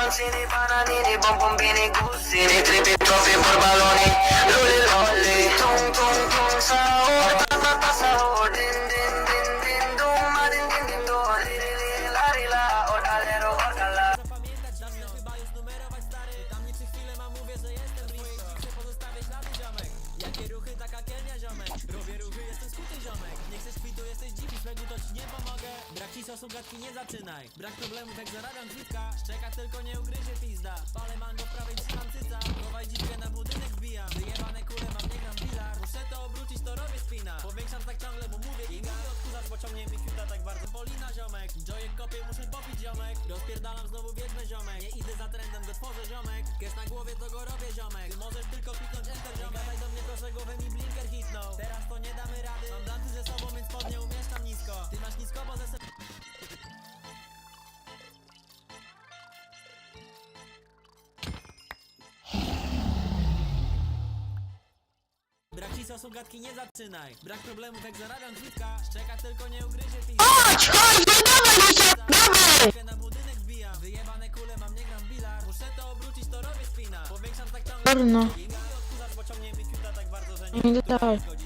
pancini, bananini, bom bom bene, guzzini, tripi, troppi, borbaloni. Brak ci sosu gadki nie zaczynaj. Brak problemów jak zarabiam kwitka Szczeka tylko nie ugryzie pizda. Palę mango w prawej trzymam cyca. Chowaj dziwkę na budynek wbijam. Wyjebane kule mam nie gram bilar Muszę to obrócić to robię spina. Powiększam tak ciągle bo mówię i mówię odkurzacz bo ciągnie mi fiuta tak bardzo. Boli na ziomek. Joyek kopie muszę popić ziomek. Rozpierdalam znowu wiedźmę ziomek. Nie idę za trendem go tworzę ziomek. Kies na głowie to go robię ziomek. Ty możesz tylko kliknąć Sosu gadki nie zaczynaj Brak problemów jak zarabiam kwitka Szczeka tylko nie ugryzie Chodź, chodź, no dawaj, Lucia, dawaj! Dziewkę na budynek wbijam Wyjebane kule mam nie gram bilar Muszę to obrócić to robię spina Powiększam tak Porno. Fiuta tak bardzo że Nie dawaj. nie